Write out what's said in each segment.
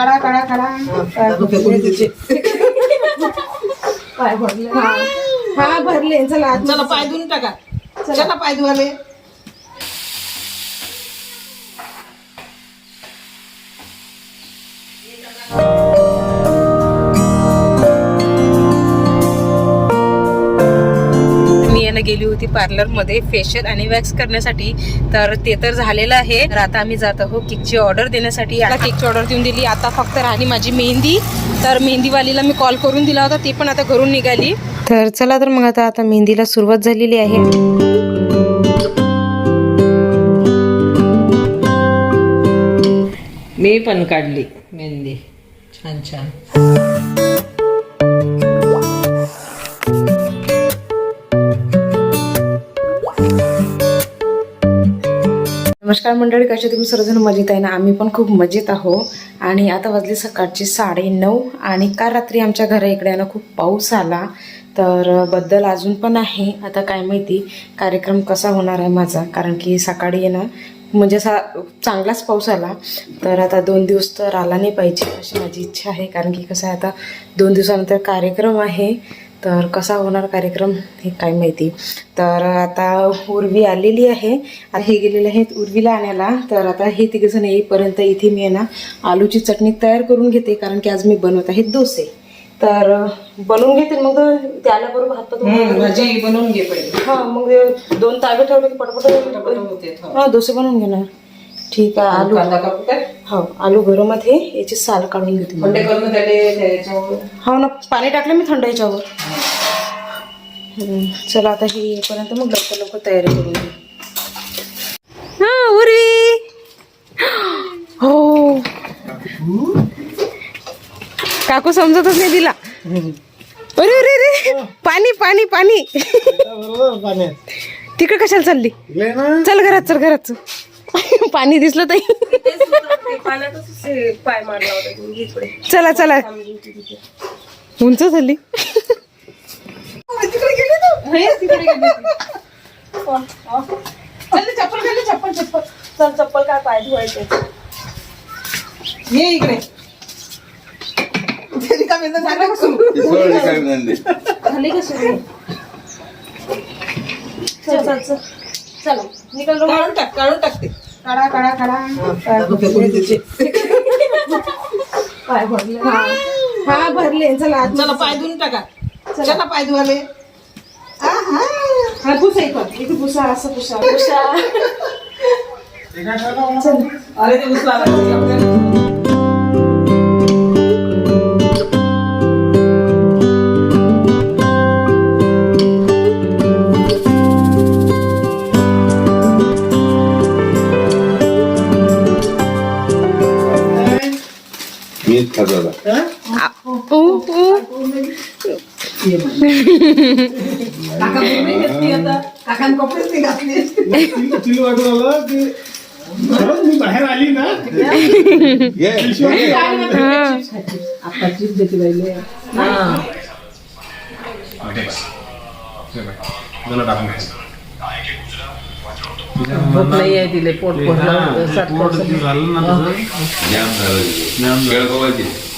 काढा काढा काढा पाय भरले. हा हा भरले. चला चला पाय धुवून टाका. चला पाय धुवाले. यानं गेली होती पार्लरमध्ये फेशियल आणि वॅक्स करण्यासाठी. तर ते तर झालेलं आहे. तर आता आम्ही जात आहोत केकची ऑर्डर देण्यासाठी. याला केकची ऑर्डर देऊन दिली. आता फक्त राहिली माझी मेहंदी. तर मेहंदीवालीला मी कॉल करून दिला होता. ती पण आता घरून निघाली. तर चला तर मग आता आता मेहंदीला सुरुवात झालेली आहे. मी पण काढली मेहंदी. छान छान. नमस्कार मंडळी कसे तुम्ही सर्वजण मजेत आहे ना? आम्ही पण खूप मजेत आहो. आणि आता वाजले सकाळचे साडे नऊ आणि काल रात्री आमच्या घरा इकडे ना खूप पाऊस आला. तर बद्दल अजून पण आहे. आता काय माहिती कार्यक्रम कसा होणार आहे माझा? कारण की सकाळी आहे ना म्हणजे असा चांगलाच पाऊस आला. तर आता दोन दिवस तर आला नाही पाहिजे अशी माझी इच्छा आहे. कारण की कसं आहे आता दोन दिवसानंतर कार्यक्रम आहे. तर कसा होणार कार्यक्रम हे काय माहिती. तर आता उर्वी आलेली आहे. आता हे गेलेले आहेत उर्वीला आणायला. तर आता हे तिघजण येईपर्यंत इथे मी आहे ना आलूची चटणी तयार करून घेते कारण की आज मी बनवत आहे डोसे. तर बनवून घेते मग ते आल्याबरोबर हातपात भाजी बनवून घे पहिले. हा मग दोन तावे ठेवले की पटपट होते हा डोसे बनवून घेणार. ठीक आहे आलू कांदा कापू काय? हो आलू गरम आहे याची साल काढून घेते. थंडे करून त्याले हो ना पाणी टाकलं मी थंड याच्यावर. हम्म, चला आता हे येईपर्यंत मग लवकर लवकर तयारी करून घेऊ. हा उर्वी! हो. काकू समजतच नाही दिला अरे अरे अरे! पाणी पाणी पाणी. तिकडे कशाला चालली? चल घरात चल घरात चल. पाणी दिसलं ताई चला चला. उंच झाली. चल चप्पल खाली चप्पल चप्पल. चल चप्पल काय पाय धुवायचे. ये इकडे. झालं कशी चल चल चल. चला निकल लो काढून टाक काढून टाकते. काढा काढा काढा पाय भरले. हा. हा भरले. चला चला पाय धुवून टाका. चला. पाय धुवाले. हा पुसा इथं. इथे पुसा असं पुसा पुसा चल. अरे ते उचला लागते मीच खातो काका पूर्ण घेतली आता काकान कपडेच नाही घातले तिला वाटून आलं की खरंच मी बाहेर आली ना आता चिप देते पहिले भूक नाही आहे तिले पोट भरलं पोट झालं ना तसं नाही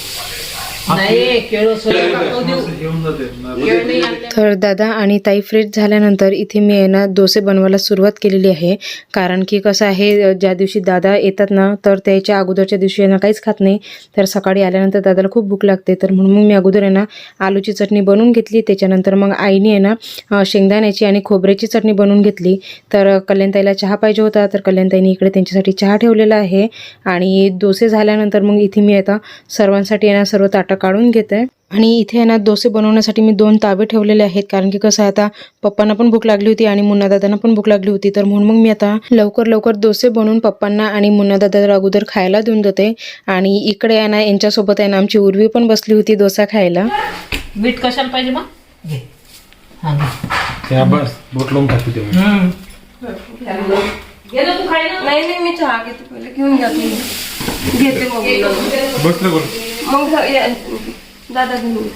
तर दादा आणि ताई फ्रेश झाल्यानंतर इथे मी आहे ना डोसे बनवायला सुरुवात केलेली आहे. कारण की कसं आहे ज्या दिवशी दादा येतात ना तर त्याच्या अगोदरच्या दिवशी आहे ना काहीच खात नाही. तर सकाळी आल्यानंतर दादाला खूप भूक लागते. तर म्हणून मग मी अगोदर आहे ना आलूची चटणी बनवून घेतली. त्याच्यानंतर मग आईने आहे ना शेंगदाण्याची आणि खोबऱ्याची चटणी बनवून घेतली. तर कल्याणताईला चहा पाहिजे होता. तर कल्याणताईने इकडे त्यांच्यासाठी चहा ठेवलेला आहे. आणि डोसे झाल्यानंतर मग इथे मी आता सर्वांसाठी आहे ना सर्व ताटं काढून घेते. आणि इथे आहे ना डोसे बनवण्यासाठी मी दोन तावे ठेवलेले आहेत. कारण की कसं आहे आता पप्पांना पण भूक लागली होती आणि मुन्ना दादांना पण भूक लागली होती. तर म्हणून मग मी आता लवकर लवकर डोसे बनवून पप्पांना आणि मुन्ना दादाला अगोदर खायला देऊन देते. आणि इकडे आहे ना यांच्यासोबत आहे ना आमची उर्वी पण बसली होती डोसा खायला. मीठ कशाला पाहिजे मग? हा घेते पहिले घेऊन घ्या तुम्ही घेते मग बोललो. बसलं बरं मग घ- या- दादा घेऊन ये.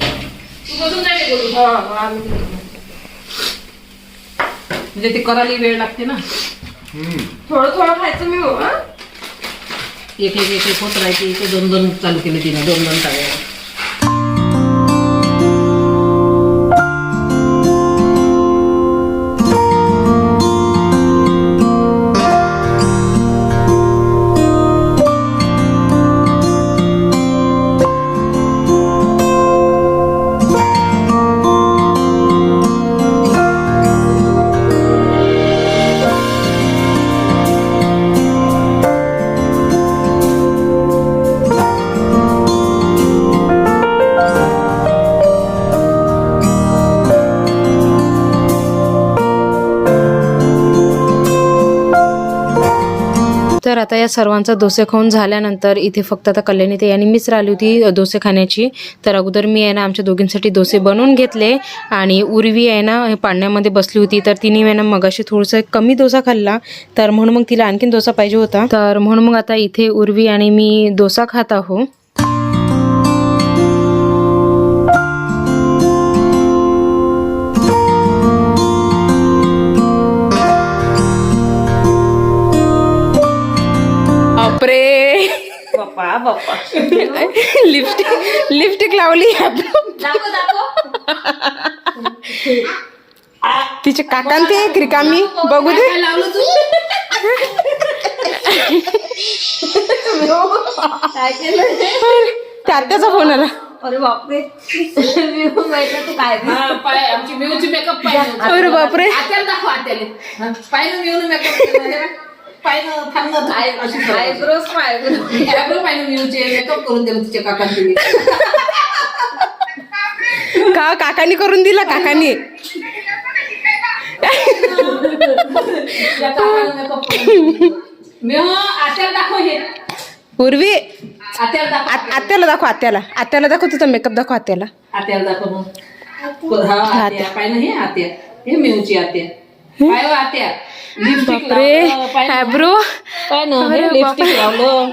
तू बसून जायला बोलू हा हा, आम्ही घेतो. म्हणजे ते करायला वेळ लागते ना थोडं थोडं खायचं मी हो, हा? एक एक एक एक होत राहायची ते दोन दोन चालू केले तिने दोन दोन टाळे या सर्वांचा डोसे खाऊन झाल्यानंतर इथे फक्त आता कल्याणी ते आणि मीच राहिली होती दोसे डोसे खाण्याची. तर अगोदर मी आहे ना आमच्या दोघींसाठी डोसे बनवून घेतले आणि उर्वी आहे ना हे पाण्यामध्ये बसली होती. तर तिने आहे ना मगाशी थोडंसं कमी डोसा खाल्ला. तर म्हणून मग तिला आणखीन डोसा पाहिजे होता. तर म्हणून मग आता इथे उर्वी आणि मी डोसा खात आहो. बाप्पा बाप्पा लिपस्टिक लिपस्टिक लावली. तिचे काकान ते रिकामी. बघू दे. त्याचा फोन आला अरे बापरे मी माहिती तू काय हा, पाय आमची मिळूची मेकअप पाहिजे अरे बापरे. पाहिलं मेकअप पाहिलं आयब्रोज मिळूचे मेकअप करून दिलं तिच्या काकांनी. का काकानी करून दिला? काकानी. त्या काकानं मेकअप करून दिलं. मी आत्याला दाखव हे. पूर्वी आत्याला दाखव. आ- आत्याला दाखव आत्याला. आत्याला दाखव तुझा मेकअप दाखव आत्याला. आत्याला दाखव मग. हा आत्या. पाहिलं हे आत्या. हे मिळूची आत्या. हो, बापरे लावलं, पाय ना. ॲब्रो पाय ना हे अरे लिपस्टिक लावलं.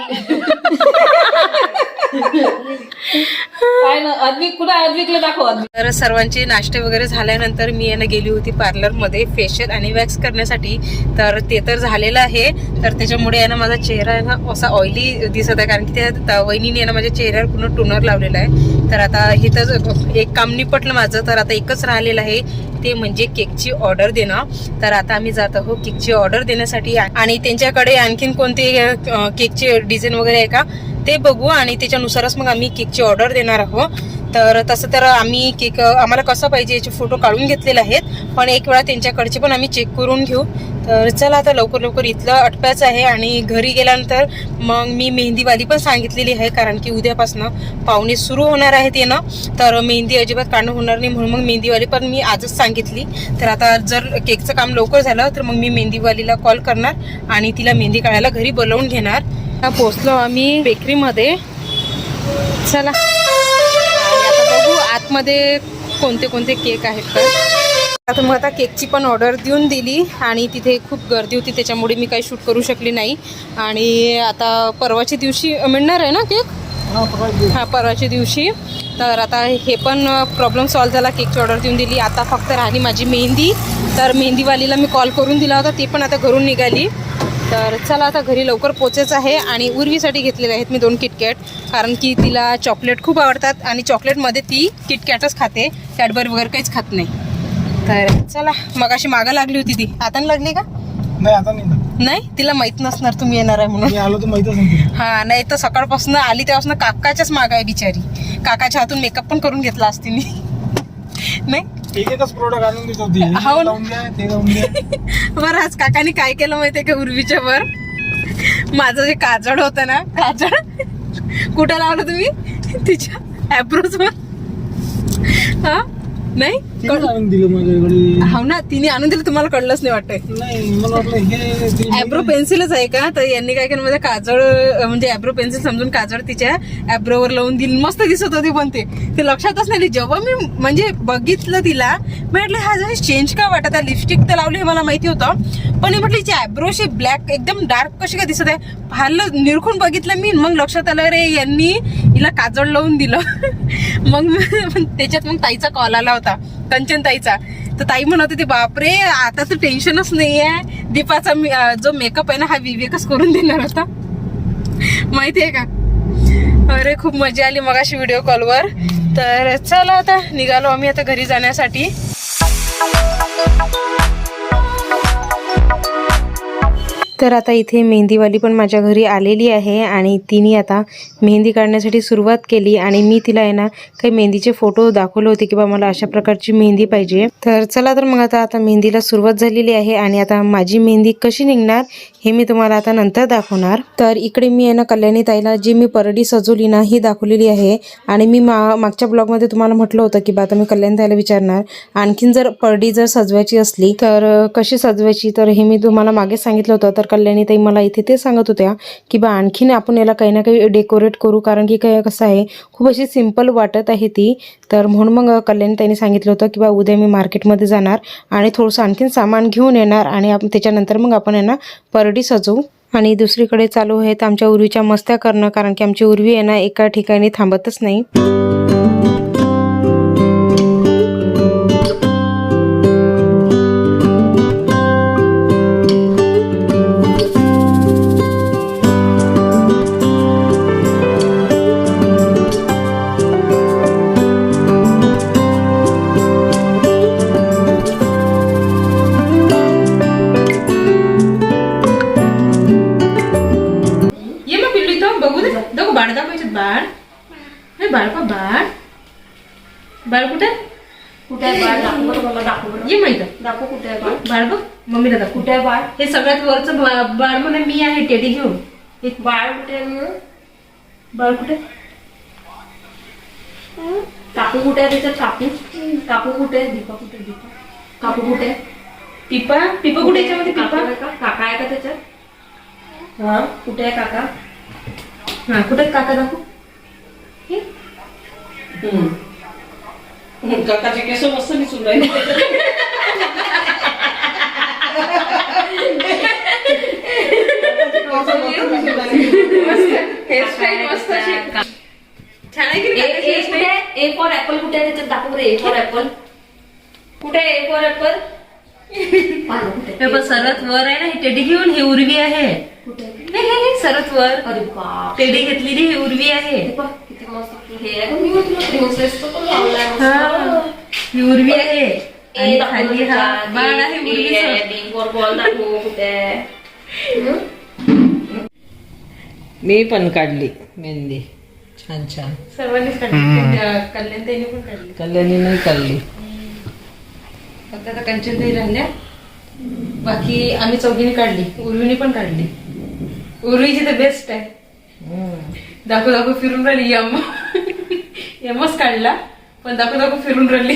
पाय ना अद्विक कुठं अद्विकला दाखव अद्विक तर सर्वांचे नाश्ते वगैरे झाल्यानंतर मी यांना गेली होती पार्लरमध्ये फेशियल आणि वॅक्स करण्यासाठी. तर ते तर झालेलं आहे. तर त्याच्यामुळे आहे ना माझा चेहरा आहे ना असा ऑइली दिसत आहे. कारण की त्या वहिनीने आहे ना माझ्या चेहऱ्यावर पूर्ण टोनर लावलेला आहे. तर आता हे तर एक काम निपटलं माझं. तर आता एकच राहिलेलं आहे. ते म्हणजे केकची ऑर्डर देणं. तर आता आम्ही जात आहोत केकची ऑर्डर देण्यासाठी. आणि त्यांच्याकडे आणखीन कोणते केकचे डिझाईन वगैरे आहे का ते बघू आणि त्याच्यानुसारच मग आम्ही केकची ऑर्डर देणार आहोत. तर तसं तर आम्ही केक आम्हाला कसं पाहिजे याचे फोटो काढून घेतलेले आहेत. पण एक वेळा त्यांच्याकडचे पण आम्ही चेक करून घेऊ. तर चला आता लवकर लवकर इथलं अटपायचं आहे आणि घरी गेल्यानंतर मग मी मेहंदीवाली पण सांगितलेली आहे कारण की उद्यापासनं पाहुणे सुरू होणार आहेत येणं. तर मेहंदी अजिबात काढणं होणार नाही म्हणून मग मेहंदीवाली पण मी आजच सांगितली. तर आता जर केकचं काम लवकर झालं तर मग मी मेहंदीवालीला कॉल करणार आणि तिला मेहंदी काढायला घरी बोलवून घेणार. पोचलो आम्ही बेकरीमध्ये चला. बघू आतमध्ये कोणते कोणते केक आहेत तर. आता मग आता केकची पण ऑर्डर देऊन दिली आणि तिथे खूप गर्दी होती त्याच्यामुळे मी काही शूट करू शकली नाही. आणि आता परवाच्या दिवशी मिळणार आहे ना केक? हा परवाच्या दिवशी. तर आता हे पण प्रॉब्लेम सॉल्व्ह झाला केकची ऑर्डर देऊन दिली. आता फक्त राहिली माझी मेहंदी. तर मेहंदीवालीला मी कॉल करून दिला होता ती पण आता घरून निघाली. तर चला आता घरी लवकर पोचायचं आहे आणि उर्वीसाठी घेतलेले आहेत मी दोन किटकॅट कारण की तिला चॉकलेट खूप आवडतात आणि चॉकलेटमध्ये ती किटकॅटच खाते. कॅडबरी वगैरे काहीच खात नाही. तर चला मग अशी मागं लागली होती ती. आता नाही लागली का? नाही आता नाही. नाही? तिला माहीत नसणार तुम्ही येणार आहे म्हणून. आलो तर माहितच हा नाही तर सकाळपासून आली तेव्हापासून काकाच्याच माग आहे बिचारी. काकाच्या हातून मेकअप पण करून घेतला असते मी. नाही? एक एकच प्रोडक्ट आणून देत होती हे हो. लावून द्या ते लावून द्या. बरं आज काकाने काय केलं माहितीये का उर्वीच्या वर? माझं जे काजळ होतं ना काजळ. कुठं लावलं तुम्ही? तिच्या ऍब्रोज वर. हा? नाही? तिने आणून दिलं माझ्याकडे. हो ना तिने आणून दिलं तुम्हाला कळलंच नाही वाटतंय. नाही मला वाटलं हे ते ॲब्रो पेन्सिलच आहे का? तर यांनी काय केलं म्हणजे काजळ अं, म्हणजे ॲब्रो पेन्सिल समजून काजळ तिच्या ॲब्रोवर लावून दिली. मस्त दिसत होती पण ते. ते लक्षातच नाही आली. जेव्हा मी म्हणजे बघितलं तिला म्हटलं हा जरा चेंज का वाटत आहे? लिपस्टिक तर लावली हे मला माहिती होतं. पण हे म्हटलं हिची ॲब्रोशी ब्लॅक एकदम डार्क कशी काय दिसत आहे? पाहिलं निरखून बघितलं मी. मग लक्षात आलं रे यांनी हिला काजळ लावून दिलं. मग मी- त्याच्यात मग ताईचा कॉल आला होता. कंचन ताईचा तर ताई म्हणत होती बापरे आता तर टेन्शनच नाहीये. दीपाचा जो मेकअप आहे ना हा विवेकच करून देणार होता माहितीये का? अरे खूप मजा आली मगाशी व्हिडिओ कॉलवर तर चला आता निघालो आम्ही आता घरी जाण्यासाठी. तर आता इथे मेहंदीवाली पण माझ्या घरी आलेली आहे आणि तिने आता मेहंदी काढण्यासाठी सुरुवात केली आणि मी तिला आहे ना काही मेहंदीचे फोटो दाखवले होते की बा मला अशा प्रकारची मेहंदी पाहिजे. तर चला तर मग आता आता मेहंदीला सुरुवात झालेली आहे आणि आता माझी मेहंदी कशी निघणार हे मी तुम्हाला आता नंतर दाखवणार. तर इकडे मी आहे ना कल्याणी ताईला जी मी परडी सजवली ना ही दाखवलेली आहे. आणि मी मा मागच्या ब्लॉगमध्ये तुम्हाला म्हटलं होतं की बा आता मी कल्याणी ताईला विचारणार. आणखीन जर परडी जर सजवायची असली तर कशी सजवायची? तर हे मी तुम्हाला मागे सांगितलं होतं. तर कल्याणी ताई मला इथे ते सांगत होत्या की बा आणखीन आपण याला काही ना काही डेकोरेट करू. कारण की काय कसं आहे खूप अशी सिंपल वाटत आहे ती. तर म्हणून मग कल्याणी ताईने सांगितलं होतं की बा उद्या मी मार्केटमध्ये जाणार आणि थोडंसं आणखीन सामान घेऊन येणार. आणि त्याच्यानंतर मग आपण यांना परडी परडी सजवू आणि दुसरीकडे चालू आहेत आमच्या उर्वीच्या मस्त्या करणं कारण की आमची उर्वी आहे ना एका ठिकाणी थांबतच नाही. इथं बघू दे. दाखव बाळ दाखवायचे बाळ. हे बाळ का बाळ. बाळ कुठे? कुठे आहे बाळ? दाखव बरं मला दाखव बरं. ये माहीत दाखव कुठे आहे बाळ. बाळ बघ मम्मीला दाखव. कुठे आहे बाळ? हे सगळ्यात वरचं बा- बाळ म्हणे मी आहे टेडी घेऊन. हे बाळ कुठे आहे? बाळ कुठे? काकू कुठे आहे त्याच्यात काकू. काकू कुठे आहे? दीपा कुठे आहे? दीपा. काकू कुठे आहे? पिपा पिपा कुठे आहे याच्यामध्ये काकू पिपा आहे का? काका आहे का त्याच्यात हा? कुठे आहे काका? हा कुठे काका दाखव काकाचे केस मस्त दिसून राहिले. ए फॉर ऍपल कुठे आहे त्याच्यात दाखव बरं ए फॉर ऍपल कुठे आहे ए फॉर ऍपल सरत वर आहे ना ही टेडी घेऊन ही उर्वी आहे? हे, हे, हे, सरत वर. अरे बाप. टेडी घेतलेली ही उर्वी आहे. पहा, किती मस्त हे आहे मी म्हटलं पण लावलंय मस्त. हा. उर्वी आहे. आणि खाली हा दाखव कुठे? मी पण काढली मेहंदी. छान छान. सर्वांनीच काढली. कल्याण त्यांनी पण काढली. कल्याणी नाही काढली. फक्त आता कंचन ताई राहिल्या. बाकी आम्ही चौघीने काढली. उर्वीने पण काढली. उर्वीची तर बेस्ट आहे दाखव दाखव फिरून राहिली यम यमच काढला पण दाखव दाखव फिरून राहिली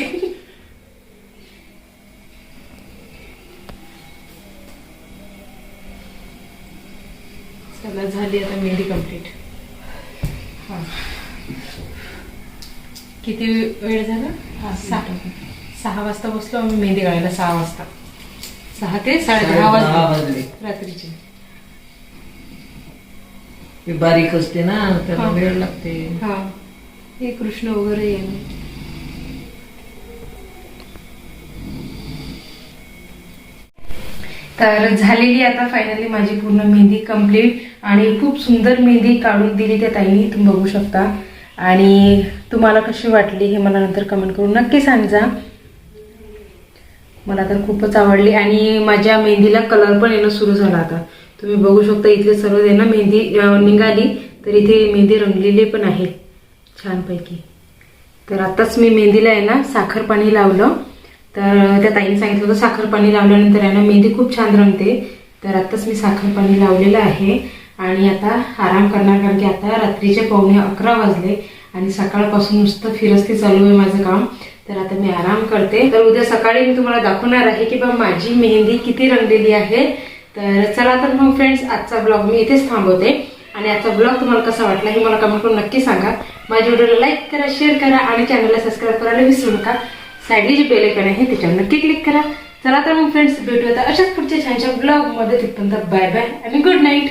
चला झाली आता मेहंदी कंप्लीट हा किती वेळ झाला हा सहा सहा वाजता बसलो आम्ही मेहंदी काढायला सहा वाजता सहा ते साडे दहा वाजले रात्रीचे ही बारीक असते ना त्याला हा. वेळ लागते. हा. हे कृष्ण वगैरे. तर झालेली आता फायनली माझी पूर्ण मेहंदी कंप्लीट आणि खूप सुंदर मेहंदी काढून दिली त्या ताईने तुम्ही बघू शकता. आणि तुम्हाला कशी वाटली हे मला नंतर कमेंट करून नक्की सांगा. मला तर खूपच आवडली आणि माझ्या मेहंदीला कलर पण येणं सुरू झाला आता. तुम्ही बघू शकता इथले सर्व आहे ना मेहंदी निघाली. तर इथे मेहंदी रंगलेली पण आहे छानपैकी. तर आत्ताच मी मेहंदीला आहे ना साखर पाणी लावलं. तर त्या ताईने सांगितलं होतं साखर पाणी लावल्यानंतर आहे ना मेहंदी खूप छान रंगते. तर आत्ताच मी साखर पाणी लावलेलं आहे. आणि आता आराम करणार कारण की आता रात्रीचे पावणे अकरा वाजले आणि सकाळपासून नुसतं फिरस्ती चालू आहे माझं काम. तर आता मी आराम करते. तर उद्या सकाळी मी तुम्हाला दाखवणार आहे की बा माझी मेहंदी किती रंगलेली आहे. तर चला तर मग फ्रेंड्स आजचा ब्लॉग मी इथेच थांबवते. आणि आजचा ब्लॉग तुम्हाला कसा वाटला हे मला कमेंट करून नक्की सांगा. माझ्या व्हिडिओला लाईक करा शेअर करा आणि चॅनलला सबस्क्राईब करायला विसरू नका. साईडली जे बेल आयकॉन आहे त्याच्यावर नक्की क्लिक करा. चला तर मग फ्रेंड्स भेटूया आता अशाच पुढच्या छानशा ब्लॉगमध्ये तिथपर्यंत बाय बाय आणि गुड नाईट